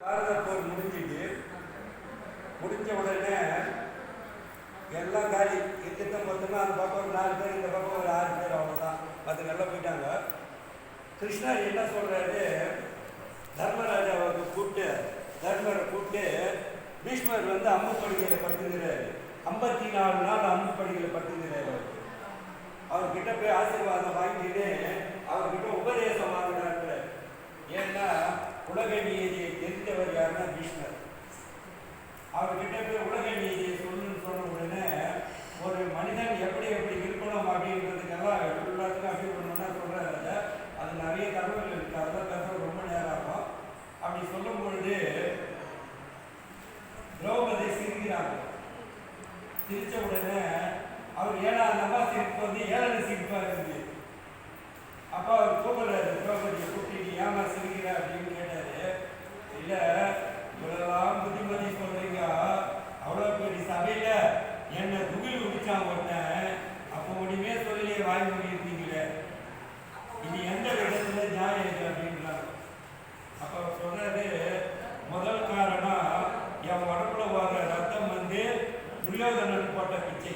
பாரத போர் முடிஞ்சிட்டு முடிஞ்ச உடனே எல்லாம் காலி. எத்தனை மொத்தமாக அந்த பக்கம் ஒரு நாலு பேர் இந்த பக்கம் ஒரு ஆறு பேர் அவ்வளோதான் அது நல்லா போயிட்டாங்க. கிருஷ்ணர் என்ன சொல்கிறாரு தர்மராஜாவை கூப்பிட்டு தர்மரை கூப்பிட்டு பீஷ்மர் வந்து அம்பு படுகையில் படுத்துக்கிறாரு ஐம்பத்தி நாலு நாள் அம்பு படுகையில் படுத்துக்கிறாரு அவர். அவர்கிட்ட போய் ஆசீர்வாதம் வாங்கிட்டு அவர்கிட்ட உபதேசம் வாங்கினாரு ஏன்னா உலக நீதியை தெரிந்தவர் யாருன்னா பீஷ்மர். அவர்கிட்ட போய் உலக நீதியை சொல்லுன்னு சொன்ன உடனே ஒரு மனிதன் எப்படி எப்படி இருக்கணும் அப்படின்றதுக்கெல்லாம் எல்லாத்துக்கும் அப்படி பண்ணணும்னா சொல்றாரு அது. நிறைய தகவல் இருக்குது அதெல்லாம் பேச ரொம்ப நேரம் ஆகும். அப்படி சொல்லும் பொழுது திரௌபதி சிரிக்கிறாங்க. சிரிச்ச உடனே அவர் ஏழாம் நம்பா சிரிப்பு வந்து ஏழரை சிரிப்பாக இருக்குது. அப்போ அவர் கூப்பிடுறாரு திரௌபதியை கூப்பிட்டு ஏமா சிரிக்கிற? அப்படின்னு இல்லை இவ்வளவுலாம் புத்திமதி சொல்கிறீங்க அவ்வளோ பெரிய சபையில என்னை துகில் குடிச்சான் ஒருத்தன். அப்போ ஒண்ணுமே சொல்லலையே வாய் முடியிருந்தீங்களே இது எந்த விதத்துல நியாயம் இது அப்படின்றாங்க. அப்போ அவர் முதல் காரணம் என் உடம்புல வர ரத்தம் வந்து துரியோதனன் போட்ட பிச்சை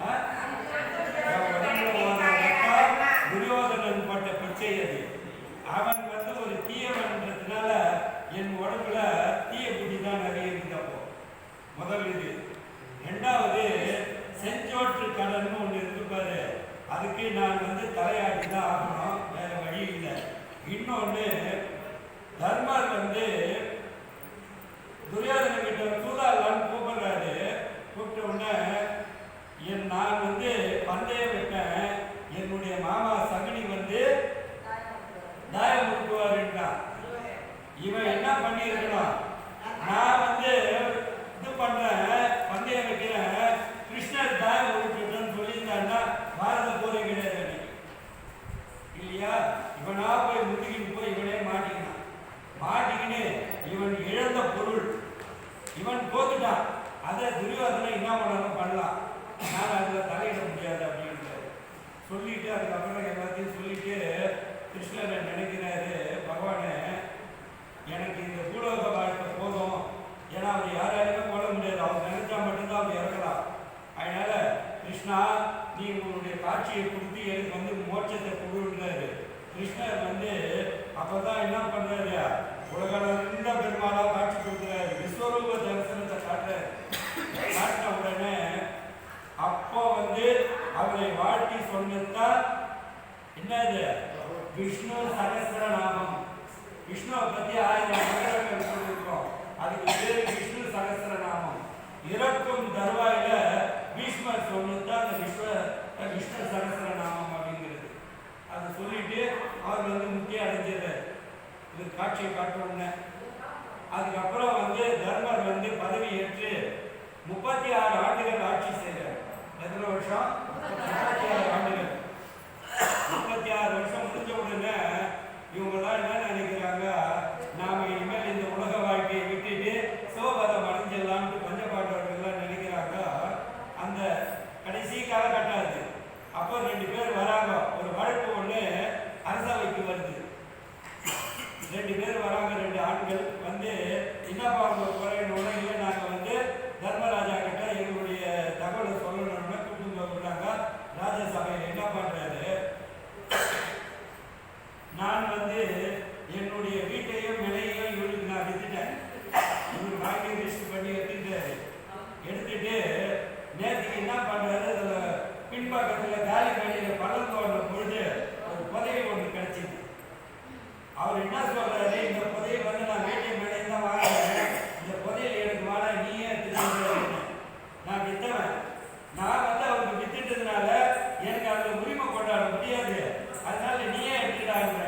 ஆ? என் உடம்புல வர ரத்தம் துரியோதனன் போட்ட பிச்சை அது அவன் வந்து ஒரு தீயவன்றதுனால என் உடம்புல தீய புத்தி தான் நிறைய இருக்குது அப்போ முதல் இது ரெண்டாவது செஞ்சோற்று கடன்னு ஒன்று இருக்கு பாரு அதுக்கு நான் வந்து தலையாட்டி தான் ஆகணும் வேற வழி இல்லை இன்னொன்று தர்மர் வந்து துரியோதன கிட்ட சூதாடலான்னு கூப்பிடுறாரு கூப்பிட்ட உடனே என் நான் வந்து பந்தயம் விட்டேன் என்னுடைய மாமா சகுனி வந்து தாயம் முட்டுவாருன்றான் இவன் என்ன நான் வந்து இது பண்றேன் பந்தயம் வைக்கிறேன் கிருஷ்ணர் தாயம் உருட்டுன்னு சொல்லியிருந்தான்னா பாரத போரே கிடையாது அன்னைக்கு. இல்லையா? இவனா போய் முதுகின்னு போய் இவனே மாட்டிக்கினான் மாட்டிக்கின்னு இவன் இழந்த பொருள். இவன் போத்துட்டான் அதை துரியோதனை என்ன பண்ணணும் பண்ணலாம். நான் அதில் தலையிட முடியாது அப்படின்றாரு சொல்லிட்டு அதுக்கப்புறம் எல்லாத்தையும் சொல்லிட்டு கிருஷ்ணரை நினைக்கிறாரு. பகவானே எனக்கு இந்த பூலோக வாழ்க்கை போதும். ஏன்னா அவர் யாராலுமே கொல்ல முடியாது. அவர் நினைச்சா மட்டும்தான் அவர் இறக்கலாம் அதனால கிருஷ்ணா நீ உன்னுடைய காட்சியை கொடுத்து எனக்கு வந்து மோட்சத்தை கொடுன்றாரு. கிருஷ்ணர் வந்து அப்பதான் என்ன பண்றாரு? உலகளந்த பெருமாளா காட்சி கொடுக்குறாரு. விஸ்வரூப தரிசனத்தை காட்டுறாரு. காட்டின உடனே அப்போ வந்து அவரை வாழ்த்தி சொன்னதுதான் என்னது? விஷ்ணு சகஸ்ரநாமம் விஷ்ணுவை பத்தி ஆயிரம் மந்திரங்கள் சொல்லியிருக்கோம் அதுக்கு பேரு விஷ்ணு சகஸ்ரநாமம் இறக்கும் தருவாயில பீஷ்மர் சொன்னதுதான் அந்த விஸ்வ விஷ்ணு சகஸ்ரநாமம் அப்படிங்கிறது அதை சொல்லிட்டு அவர் வந்து முக்கிய அடைஞ்சிடுறாரு இது காட்சியை காட்டணும்னு அதுக்கப்புறம் வந்து தர்மர் வந்து பதவி ஏற்று முப்பத்தி ஆறு ஆண்டுகள் ஆட்சி செய்கிறார் எத்தனை வருஷம் முப்பத்தி ஆறு ஆண்டுகள் முப்பத்தி ஆறு வருஷம் முடிஞ்ச உடனே இவங்கெல்லாம் என்ன நினைக்கிறாங்க நாம இனிமேல் இந்த உலக வாழ்க்கையை விட்டுட்டு சிவபதம் அடைஞ்சிடலாம்னு பஞ்சபாண்டவர்கள்லாம் நினைக்கிறாங்க அந்த கடைசி காலகட்டம் அது அப்போ ரெண்டு பேர் வராங்க ஒரு வழக்கு ஒன்று அரசவைக்கு வருது ரெண்டு பேர் வராங்க ரெண்டு ஆண்கள் வந்து என்னப்பா உங்க குறையினோட இல்லை நாங்கள் வந்து தர்மராஜா கிட்ட எங்களுடைய தகவலை சொல்லணும்னு கூப்பிட்டு வந்தாங்க ராஜசபையில் என்ன பண்றாரு நான் வந்து என்னுடைய வீட்டையும் நிலையையும் இவருக்கு நான் வித்துட்டேன் இவர் வாங்கி ரிஜிஸ்டர் பண்ணி எடுத்துட்டாரு எடுத்துட்டு நேற்றுக்கு என்ன பண்றாரு அதுல பின்பக்கத்துல காலி வெளியில பழம் தோணும் பொழுது ஒரு புதையல் ஒன்று கிடைச்சிது அவர் என்ன சொல்றாரு இந்த புதையல் வந்து நான் வீட்டை மேலே தான் வாங்குறேன் இந்த புதையல் எனக்கு வாடா நீயே எடுத்துட்டு நான் வித்தவன் நான் வந்து அவருக்கு வித்துட்டதுனால எனக்கு அதுல உரிமை கொண்டாட முடியாது அதனால நீயே எடுத்துட்டாங்க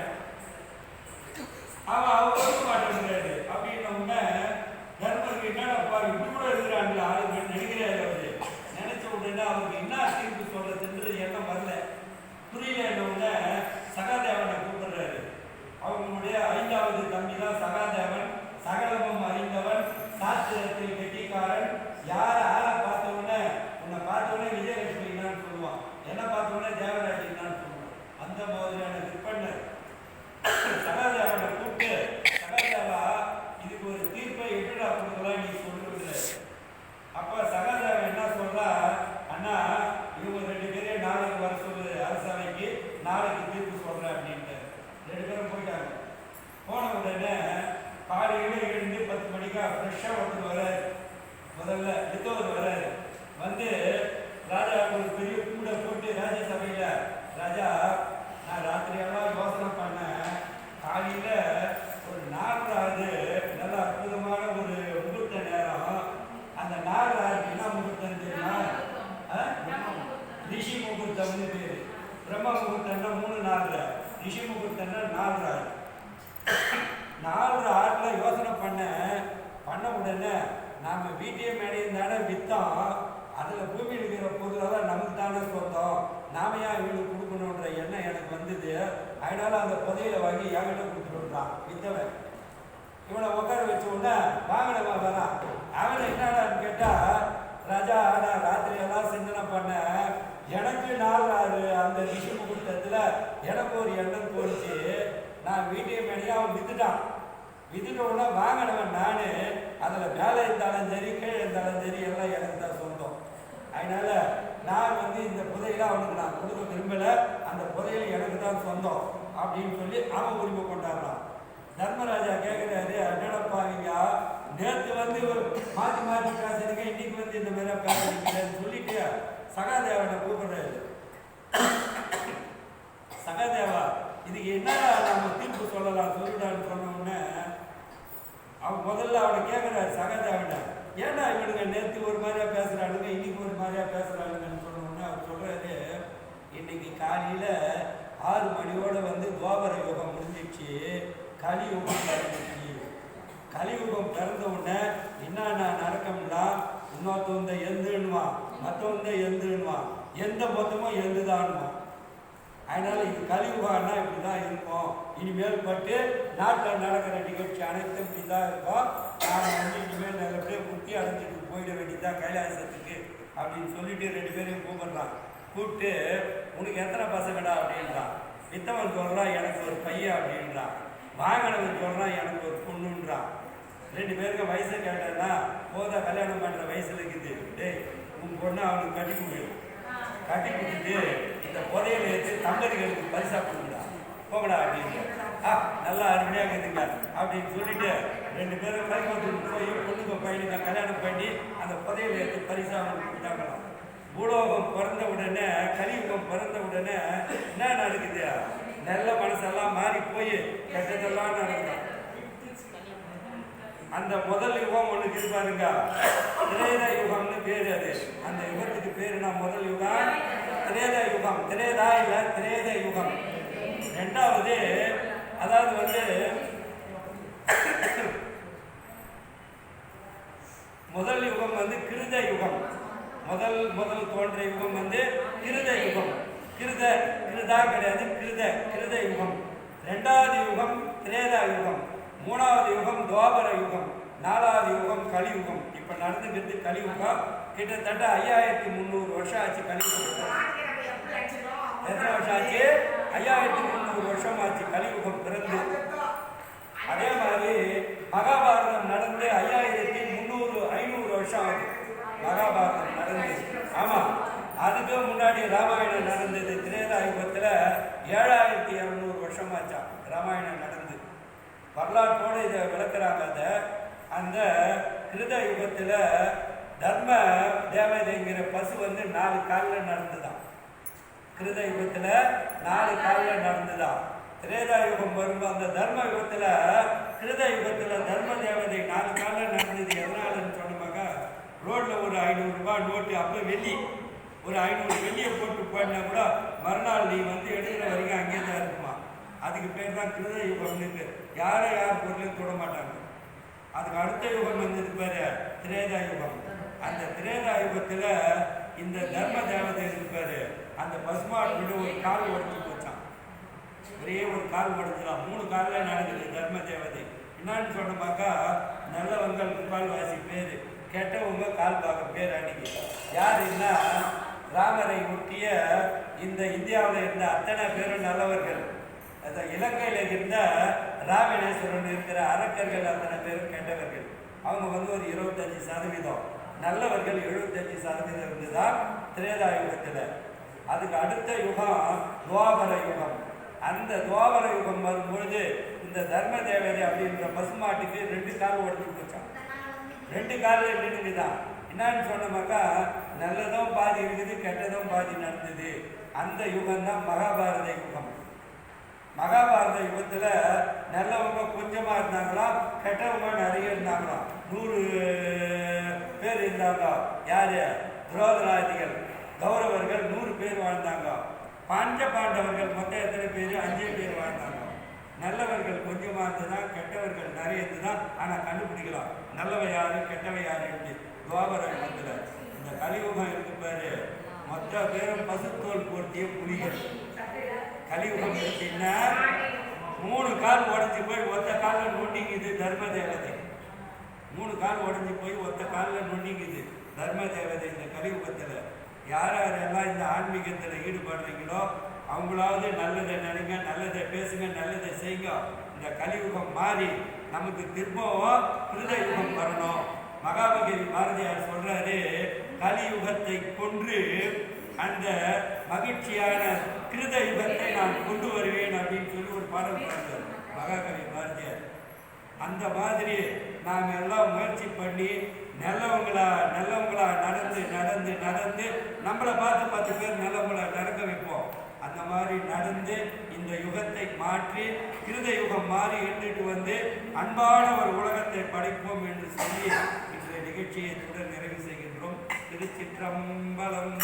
அவன் அவர் மாட்டேங்கிறாரு அப்படின்ன உடனே தர்மருக்கு என்னடா இப்படி கூட இருக்கிறாங்களா ஆளுங்க நினைக்கிறாரு அவரு நினைச்ச உடனே அவருக்கு என்ன தீர்ப்பு சொல்றதுன்றது எண்ணம் வரல புரியல உடனே சகாதேவனை கூப்பிடுறாரு அவங்களுடைய ஐந்தாவது தம்பி தான் சகாதேவன் சகலமும் அறிந்தவன் சாஸ்திரத்தில் கெட்டிக்காரன் யார் ஆளை பார்த்த உடனே உன்னை பார்த்த உடனே விஜயலட்சுமின்னு சொல்லுவான் என்ன பார்த்த உடனே தேவராஜ் என்னன்னு சொல்லுவான் அந்த மாதிரியான விற்பனர். சகாதேவன் ஆட்டோமேட்டிக்காக ஃப்ரெஷ்ஷாக ஒருத்தர் வராரு முதல்ல எடுத்தவர் வராரு வந்து ராஜா ஒரு பெரிய கூட போட்டு ராஜ்யசபையில் ராஜா நான் ராத்திரியெல்லாம் யோசனை பண்ணேன். காலையில் ஒரு நாலாவது நல்ல அற்புதமான ஒரு முகூர்த்த நேரம். அந்த நாலாவது என்ன முகூர்த்தம். தெரியுமா? ரிஷி முகூர்த்தம்னு பேரு. பிரம்ம முகூர்த்தம்னா மூணு நாள் ரிஷி முகூர்த்தம்னா நாலு நாலு ஆட்டில் யோசனை பண்ண பண்ண உடனே நாம் வீட்டையே மேடையும் தானே விற்றோம் அதில் பூமியில் இருக்கிற பொருளெல்லாம் நமக்கு தானே சொந்தம் நாம ஏன் இவனுக்கு கொடுக்கணுன்ற எண்ணம் எனக்கு வந்தது. அதனால் அந்த புதையில வாங்கி என்கிட்ட கொடுத்துருந்தான் வித்தவன். இவனை உட்கார வச்ச உடனே வாங்கினவன் வரான் அவனை என்னடான்னு கேட்டால் ராஜா நான் ராத்திரி எல்லாம் சிந்தனை பண்ணேன். எனக்கு நாள் ஆறு அந்த ரிஷி கொடுத்ததுல எனக்கு ஒரு எண்ணம் தோணுச்சு. நான் வீட்டையும் மேடையா அவன் வித்துட்டான். வித்துட்ட வாங்கினவன் நானு அதில் மேலே இருந்தாலும் சரி கீழே இருந்தாலும் சரி எல்லாம் எனக்கு தான் சொந்தம். அதனால நான் வந்து இந்த புதையில அவனுக்கு நான் கொடுக்க விரும்பலை. அந்த புதையல் எனக்கு தான் சொந்தம் அப்படின்னு சொல்லி அவன் உரிமை கொண்டாடுறான். தர்மராஜா கேட்குறாரு என்னடப்பா ஐயா நேற்று வந்து ஒரு மாற்றி மாற்றி பேசுறீங்க இன்னைக்கு வந்து இந்த மாதிரி பேசுறீங்கன்னு சொல்லிட்டு சகாதேவனை கூப்பிடுறாரு. சகாதேவா இதுக்கு என்னடா நம்ம தீர்ப்பு சொல்லலாம் சொல்லிட்டான்னு சொன்ன உடனே முதல்ல அவனை கேட்குறாரு சகஜாவிட ஏன்னா இவனுங்க நேற்று ஒரு மாதிரியா பேசுறானுங்க இன்னைக்கு ஒரு மாதிரியா பேசுகிறானுங்கன்னு சொன்ன அவர் சொல்றாரு இன்னைக்கு காலையில ஆறு மணியோட வந்து துவாபர யுகம் முடிஞ்சிச்சு கலியுகம் பிறந்துச்சு கலியுகம் பிறந்த உடனே என்னென்ன நடக்கம்னா இன்னொருத்தவன் எந்துன்னுவான் மற்றவன் தான் எந்துன்னுவான் எந்த மொத்தமும் எந்துதான்வான் அதனால இது கலியுகம்னா இப்படி தான் இருக்கும். இனிமேல் பட்டு நாட்டில் நடக்கிற நிகழ்ச்சி அனைத்தும் இப்படி தான் இருக்கும். நாம் வந்து இனிமேல் நல்லபடியாக முத்தி அடைஞ்சிட்டு போயிட வேண்டியதுதான் கைலாசத்துக்கு அப்படின்னு சொல்லிட்டு ரெண்டு பேரையும் கூப்பிடுறான் கூப்பிட்டு உனக்கு எத்தனை பசங்கடா? அப்படின்றான். வித்தவன் சொல்கிறான் எனக்கு ஒரு பையன் அப்படின்றான். வாங்கினவன் சொல்கிறான் எனக்கு ஒரு பொண்ணுன்றான். ரெண்டு பேருக்கு வயசு கேட்டேன்னா போதா கல்யாணம் பண்ணுற வயசுல இருக்குது. டேய் உன் பொண்ணு அவனுக்கு கட்டி கொடு. கட்டி கொடுத்துட்டு இந்த புதையலை எடுத்து தம்பதிகளுக்கு பரிசா கொடுக்குறா போகடா அப்படின்னு. ஆ நல்லா அருமையாக இருக்குதுங்க அப்படின்னு சொல்லிட்டு ரெண்டு பேரும் கைப்பற்றி போய் பொண்ணுங்க பையனுங்க கல்யாணம் பண்ணி அந்த புதையலை எடுத்து பரிசா கொடுத்தாங்களாம். பூலோகம் பிறந்த உடனே கலியுகம் பிறந்த உடனே என்ன நடக்குது? நல்ல மனசெல்லாம் மாறி போய் கெட்டதெல்லாம் நடக்குது. அந்த முதல் யுகம் ஒன்று இருப்பாருங்க பாருங்க. யுகம்னு பேர் அது. அந்த யுகத்துக்கு பேர் நான் முதல் யுகம் திரேதா யுகம். திரேதா இல்ல திரேத யுகம். ரெண்டாவது அதாவது வந்து முதல் யுகம் வந்து கிருத யுகம். முதல் முதல் தோன்ற யுகம் வந்து கிருத யுகம். கிருத கிருதா கிடையாது கிருத கிருத யுகம். ரெண்டாவது யுகம் திரேதா யுகம். மூணாவது யுகம் துவாபர யுகம். நாலாவது யுகம் கலியுகம். இப்ப நடந்துக்கிறது கலியுகம் கிட்டத்தட்ட ஐயாயிரத்தி முந்நூறு வருஷம் ஆச்சு கலியுகம் எத்தனை வருஷம் ஆச்சு ஐயாயிரத்தி முந்நூறு வருஷம் ஆச்சு கலியுகம் பிறந்து. அதே மாதிரி மகாபாரதம் நடந்து ஐயாயிரத்தி முந்நூறு ஐநூறு வருஷம் ஆகுது மகாபாரதம் நடந்து. ஆமா அதுக்கு முன்னாடி ராமாயணம் நடந்தது. திரேதாயுகத்துல ஏழாயிரத்தி இருநூறு வருஷம் ராமாயணம் நடந்து. வரலாற்றோடு இதை விளக்குறாங்க அதை. அந்த கிருத யுகத்துல தர்ம தேவதைங்கிற பசு வந்து நாலு காலில் நடந்துதான். கிருத யுகத்துல நாலு காலில் நடந்துதான். திரேதா யுகம் வரும்போது அந்த தர்ம யுகத்துல கிருத யுகத்துல தர்ம தேவதை நாலு காலில் நடந்தது எதனாலன்னு சொன்னமாக ரோட்ல ஒரு ஐநூறு ரூபாய் நோட்டு அப்போ வெள்ளி. ஒரு ஐநூறு வெள்ளியை போட்டு போயினா கூட மறுநாள் நீ வந்து எடுக்கிற வரைக்கும் அங்கேயே தான் இருக்குமா? அதுக்கு பேர் தான் கிருத யுகம்னு யாரை யார் பொருளையும் தொட மாட்டாங்க. அதுக்கு அடுத்த யுகம் வந்தது பாரு திரேதா யுகம் அந்த திரேதா யுகத்துல இந்த தர்ம தேவதை இருப்பார் அந்த அந்த விட ஒரு கால் உடஞ்சு போச்சான் ஒரே ஒரு கால் உடஞ்சிடான் மூணு காலில் நடக்குது தர்ம தேவதை. என்னன்னு சொன்னமாக்கா நல்லவங்கள் முக்கால்வாசி பேர். கெட்டவங்க கால் பார்க்க பேர் அன்னைக்கு. யாருன்னா ராமரை ஒட்டிய இந்த இந்தியாவில் இருந்த அத்தனை பேரும் நல்லவர்கள். அந்த இலங்கையில் இருந்த ராமேஸ்வரன் இருக்கிற அரக்கர்கள் அத்தனை பேரும் கெட்டவர்கள். அவங்க வந்து ஒரு இருபத்தஞ்சு சதவீதம். நல்லவர்கள் எழுபத்தஞ்சு சதவீதம் இருந்துதான் திரேதாயுகத்தில். அதுக்கு அடுத்த யுகம் துவாபர யுகம். அந்த துவாபர யுகம் வரும்பொழுது இந்த தர்ம தேவதை அப்படின்ற பசுமாட்டுக்கு ரெண்டு கால் உடஞ்சு போச்சான் ரெண்டு காலில் நின்றுதான் என்னன்னு சொன்னோம்னாக்கா நல்லதும் பாதி இருக்குது கெட்டதும் பாதி நடந்தது. அந்த யுகம் தான் மகாபாரத யுகம். மகாபாரத யுகத்தில் நல்லவங்க கொஞ்சமாக இருந்தாங்களாம் கெட்டவங்க நிறைய இருந்தாங்களாம் நூறு பேர் இருந்தாங்களாம் யார்? துரோதராதிகள் கௌரவர்கள் நூறு பேர் வாழ்ந்தாங்க. பஞ்ச பாண்டவர்கள் மொத்தம் எத்தனை பேர்? அஞ்சு பேர் வாழ்ந்தாங்க. நல்லவர்கள் கொஞ்சமாக இருந்துதான் கெட்டவர்கள் நிறைய இருந்துதான் ஆனால் கண்டுபிடிக்கலாம் நல்லவ யாரு கெட்டவ யாருன்னு துவாபர யுகத்துல. இந்த கலியுகம் இருக்கு பாரு. மொத்த பேரும் பசுத்தோல் போட்டிய புலிகள். கலியுகம் இருக்குன்னா மூணு கால் உடஞ்சி போய் ஒத்த காலில் நொண்டிங்குது தர்ம தேவதை மூணு கால் உடஞ்சி போய் ஒத்த காலில் நொண்டிங்குது தர்ம தேவதை இந்த கலியுகத்தில். யார் யாரெல்லாம் இந்த ஆன்மீகத்தில் ஈடுபடுறீங்களோ அவங்களாவது நல்லதை நினைங்க நல்லதை பேசுங்க நல்லதை செய்யுங்க. இந்த கலியுகம் மாறி நமக்கு திரும்பவும் ஹிருதயுகம் வரணும். மகாபகவி பாரதியார் சொல்றாரு கலியுகத்தை கொன்று அந்த மகிழ்ச்சியான கிருத யுகத்தை நான் கொண்டு வருவேன் அப்படின்னு சொல்லி ஒரு பாடல் பாடுறார் மகாகவி பாரதியார். அந்த மாதிரி நாம் எல்லாம் முயற்சி பண்ணி நல்லவங்களா நல்லவங்களா நடந்து நடந்து நடந்து நம்மளை பார்த்து பத்து பேர் நல்லவங்களா நடக்க வைப்போம். அந்த மாதிரி நடந்து இந்த யுகத்தை மாற்றி கிருத யுகம் மாறி எண்ணிட்டு வந்து அன்பான ஒரு உலகத்தை படைப்போம் என்று சொல்லி இன்றைய நிகழ்ச்சியை தொடர் நிறைவு செய்கின்றோம். திருச்சிற்றம்பலம்.